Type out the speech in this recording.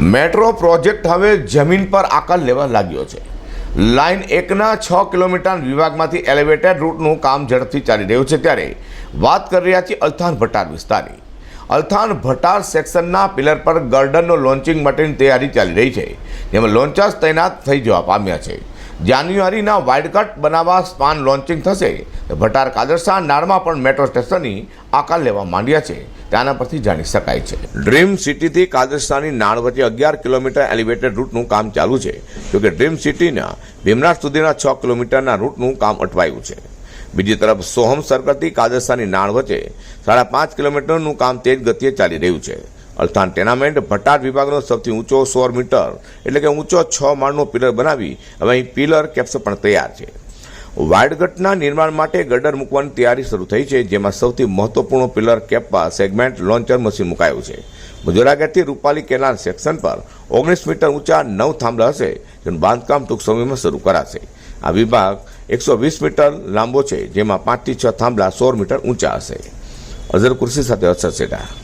Metro project હવે જમીન પર આકાર લેવા લાગ્યો છે. લાઇન એકના છ કિલોમીટર વિભાગમાંથી એલિવેટેડ રૂટનું કામ ઝડપથી ચાલી રહ્યું છે ત્યારે વાત કરી રહ્યા છીએ અલથાણ ભટાર વિસ્તારની. અલથાણ ભટાર સેક્શનના પિલર પર ગર્ડનનો લોન્ચિંગ માટેની તૈયારી ચાલી રહી છે. જેમાં લોન્ચર્સ તૈનાત થઈ જવા પામ્યા છે. જાન્યુઆરીના વાઇડકટ બનાવવા સ્પાન લોન્ચિંગ થશે. ભટાર કાદરસા નાળમાં પણ મેટ્રો સ્ટેશનની આકાર લેવા માંડ્યા છે. તેના પરથી જાણી શકાય છે. ડ્રીમ સિટીથી કાદરસાની નાળ વચ્ચે અગિયાર કિલોમીટર એલિવેટેડ રૂટનું કામ ચાલુ છે. જોકે ડ્રીમ સિટીના ભીમનાથ સુધીના છ કિલોમીટરના રૂટનું કામ અટવાયું છે. બીજી તરફ સોહમ સર્કલથી કાદરસાની નાળ વચ્ચે સાડા પાંચ કિલોમીટરનું કામ તેજ ગતિએ ચાલી રહ્યું છે. અલથાણ ટેનામેન્ટ ભટાર વિભાગનો સૌથી ઊંચો સોળ મીટર, એટલે કે ઊંચો છ માળનો પિલર બનાવી હવે અહીં પિલર કેપ્સ પણ તૈયાર છે. વાયડગટના નિર્માણ માટે ગડર મૂકવાની તૈયારી શરૂ થઈ છે, જેમાં સૌથી મહત્વપૂર્ણ પિલર કેપમાં સેગમેન્ટ લોન્ચર મશીન મુકાયું છે. મુજરાગેટથી રૂપાલી કેનાલ સેક્શન પર ઓગણીસ મીટર ઊંચા નવ થાંભલા હશે, જેનું બાંધકામ ટૂંક સમયમાં શરૂ કરાશે. આ વિભાગ એકસો વીસ મીટર લાંબો છે, જેમાં પાંચથી છ થાંભલા સોળ મીટર ઊંચા હશે. અઝર કુર્સી સાથે અસર સેટા.